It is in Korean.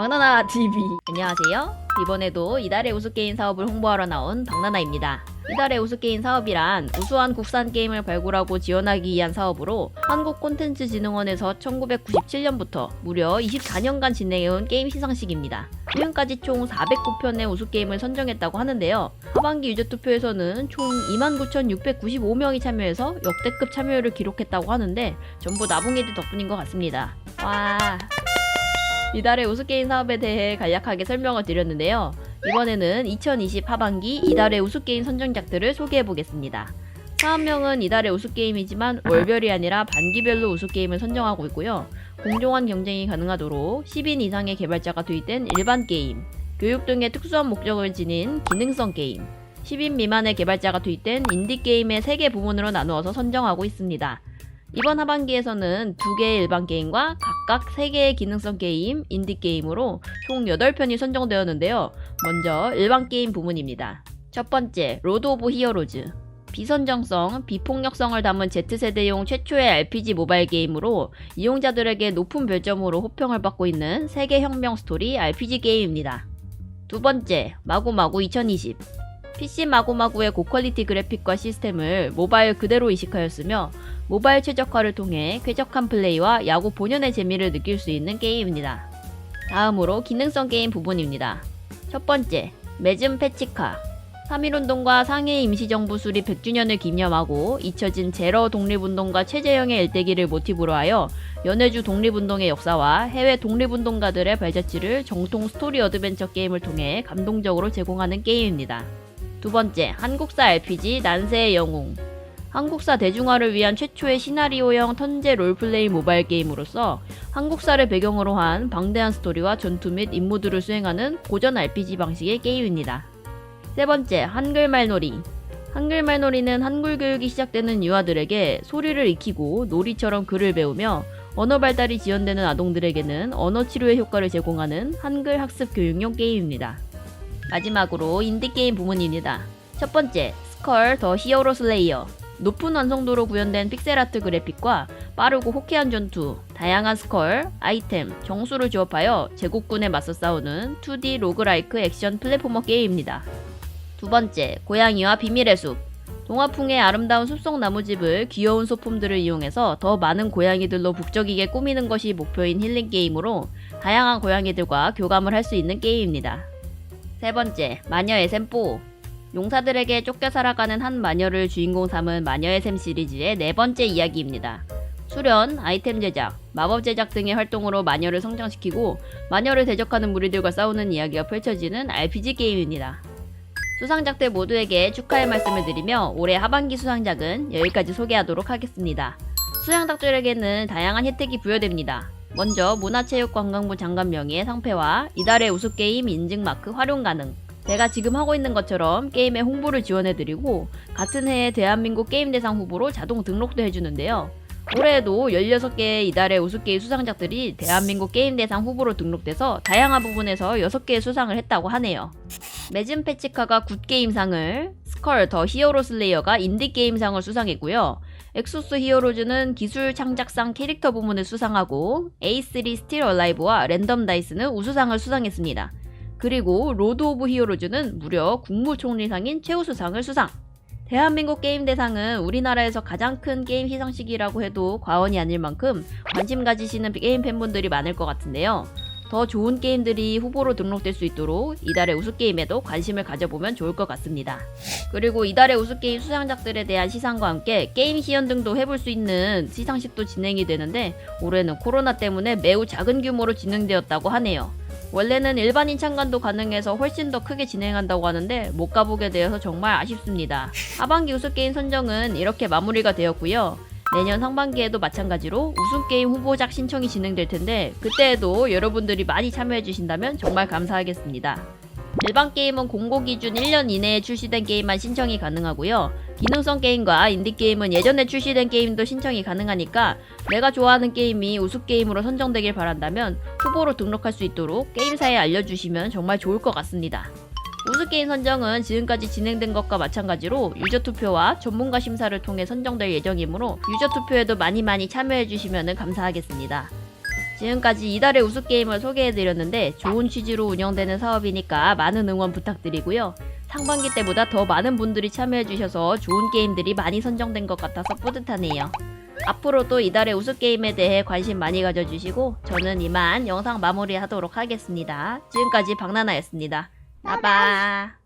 박나나 TV 안녕하세요. 이번에도 이달의 우수게임 사업을 홍보하러 나온 박나나입니다. 이달의 우수게임 사업이란 우수한 국산 게임을 발굴하고 지원하기 위한 사업으로 한국콘텐츠진흥원에서 1997년부터 무려 24년간 진행해온 게임 시상식입니다. 지금까지 총 409편의 우수게임을 선정했다고 하는데요. 하반기 유저 투표에서는 총 29,695명이 참여해서 역대급 참여율을 기록했다고 하는데 전부 나붕이들 덕분인 것 같습니다. 와. 이달의 우수게임 사업에 대해 간략하게 설명을 드렸는데요. 이번에는 2020 하반기 이달의 우수게임 선정작들을 소개해보겠습니다. 사업명은 이달의 우수게임이지만 월별이 아니라 반기별로 우수게임을 선정하고 있고요. 공정한 경쟁이 가능하도록 10인 이상의 개발자가 투입된 일반 게임, 교육 등의 특수한 목적을 지닌 기능성 게임, 10인 미만의 개발자가 투입된 인디게임의 3개 부문으로 나누어서 선정하고 있습니다. 이번 하반기에서는 두 개의 일반 게임과 각각 세 개의 기능성 게임, 인디 게임으로 총 8편이 선정되었는데요. 먼저 일반 게임 부문입니다. 첫 번째, 로드 오브 히어로즈. 비선정성, 비폭력성을 담은 Z세대용 최초의 RPG 모바일 게임으로 이용자들에게 높은 별점으로 호평을 받고 있는 세계 혁명 스토리 RPG 게임입니다. 두 번째, 마구마구 2020. PC 마구마구의 고퀄리티 그래픽과 시스템을 모바일 그대로 이식하였으며 모바일 최적화를 통해 쾌적한 플레이와 야구 본연의 재미를 느낄 수 있는 게임입니다. 다음으로 기능성 게임 부분입니다. 첫 번째, 매즘 패치카. 3.1운동과 상해 임시정부 수립 100주년을 기념하고 잊혀진 제러 독립운동가 최재형의 일대기를 모티브로 하여 연해주 독립운동의 역사와 해외 독립운동가들의 발자취를 정통 스토리 어드벤처 게임을 통해 감동적으로 제공하는 게임입니다. 두 번째, 한국사 RPG 난세의 영웅. 한국사 대중화를 위한 최초의 시나리오형 턴제 롤플레이 모바일 게임으로서 한국사를 배경으로 한 방대한 스토리와 전투 및 임무들을 수행하는 고전 RPG 방식의 게임입니다. 세 번째, 한글말 놀이. 한글말 놀이는 한글 교육이 시작되는 유아들에게 소리를 익히고 놀이처럼 글을 배우며 언어 발달이 지연되는 아동들에게는 언어 치료의 효과를 제공하는 한글 학습 교육용 게임입니다. 마지막으로 인디게임 부문입니다. 첫 번째, 스컬 더 히어로 슬레이어. 높은 완성도로 구현된 픽셀아트 그래픽과 빠르고 호쾌한 전투, 다양한 스컬, 아이템, 정수를 조합하여 제국군에 맞서 싸우는 2D 로그라이크 액션 플랫포머 게임입니다. 두 번째, 고양이와 비밀의 숲. 동화풍의 아름다운 숲속 나무집을 귀여운 소품들을 이용해서 더 많은 고양이들로 북적이게 꾸미는 것이 목표인 힐링 게임으로 다양한 고양이들과 교감을 할 수 있는 게임입니다. 세 번째, 마녀의 샘4. 용사들에게 쫓겨 살아가는 한 마녀를 주인공 삼은 마녀의 샘 시리즈의 네 번째 이야기입니다. 수련, 아이템 제작, 마법 제작 등의 활동으로 마녀를 성장시키고 마녀를 대적하는 무리들과 싸우는 이야기가 펼쳐지는 RPG 게임입니다. 수상작들 모두에게 축하의 말씀을 드리며 올해 하반기 수상작은 여기까지 소개하도록 하겠습니다. 수상작들에게는 다양한 혜택이 부여됩니다. 먼저 문화체육관광부 장관 명의의 상패와 이달의 우수게임 인증 마크 활용 가능. 제가 지금 하고 있는 것처럼 게임의 홍보를 지원해드리고 같은 해에 대한민국 게임 대상 후보로 자동 등록도 해주는데요. 올해에도 16개의 이달의 우수게임 수상작들이 대한민국 게임 대상 후보로 등록돼서 다양한 부분에서 6개의 수상을 했다고 하네요. 매진 패치카가 굿게임상을, 스컬 더 히어로 슬레이어가 인디게임상을 수상했고요. 엑소스 히어로즈는 기술 창작상 캐릭터 부문을 수상하고 A3 스틸 얼라이브와 랜덤 다이스는 우수상을 수상했습니다. 그리고 로드 오브 히어로즈는 무려 국무총리상인 최우수상을 수상. 대한민국 게임 대상은 우리나라에서 가장 큰 게임 시상식이라고 해도 과언이 아닐 만큼 관심 가지시는 게임 팬분들이 많을 것 같은데요. 더 좋은 게임들이 후보로 등록될 수 있도록 이달의 우수게임에도 관심을 가져보면 좋을 것 같습니다. 그리고 이달의 우수게임 수상작들에 대한 시상과 함께 게임 시연 등도 해볼 수 있는 시상식도 진행이 되는데 올해는 코로나 때문에 매우 작은 규모로 진행되었다고 하네요. 원래는 일반인 참관도 가능해서 훨씬 더 크게 진행한다고 하는데 못 가보게 되어서 정말 아쉽습니다. 하반기 우수게임 선정은 이렇게 마무리가 되었고요. 내년 상반기에도 마찬가지로 우승게임 후보작 신청이 진행될 텐데 그때에도 여러분들이 많이 참여해 주신다면 정말 감사하겠습니다. 일반 게임은 공고 기준 1년 이내에 출시된 게임만 신청이 가능하고요. 기능성 게임과 인디 게임은 예전에 출시된 게임도 신청이 가능하니까 내가 좋아하는 게임이 우수 게임으로 선정되길 바란다면 후보로 등록할 수 있도록 게임사에 알려주시면 정말 좋을 것 같습니다. 우수 게임 선정은 지금까지 진행된 것과 마찬가지로 유저 투표와 전문가 심사를 통해 선정될 예정이므로 유저 투표에도 많이 많이 참여해 주시면 감사하겠습니다. 지금까지 이달의 우수 게임을 소개해드렸는데 좋은 취지로 운영되는 사업이니까 많은 응원 부탁드리고요. 상반기 때보다 더 많은 분들이 참여해주셔서 좋은 게임들이 많이 선정된 것 같아서 뿌듯하네요. 앞으로도 이달의 우수 게임에 대해 관심 많이 가져주시고 저는 이만 영상 마무리하도록 하겠습니다. 지금까지 박나나였습니다. 나바.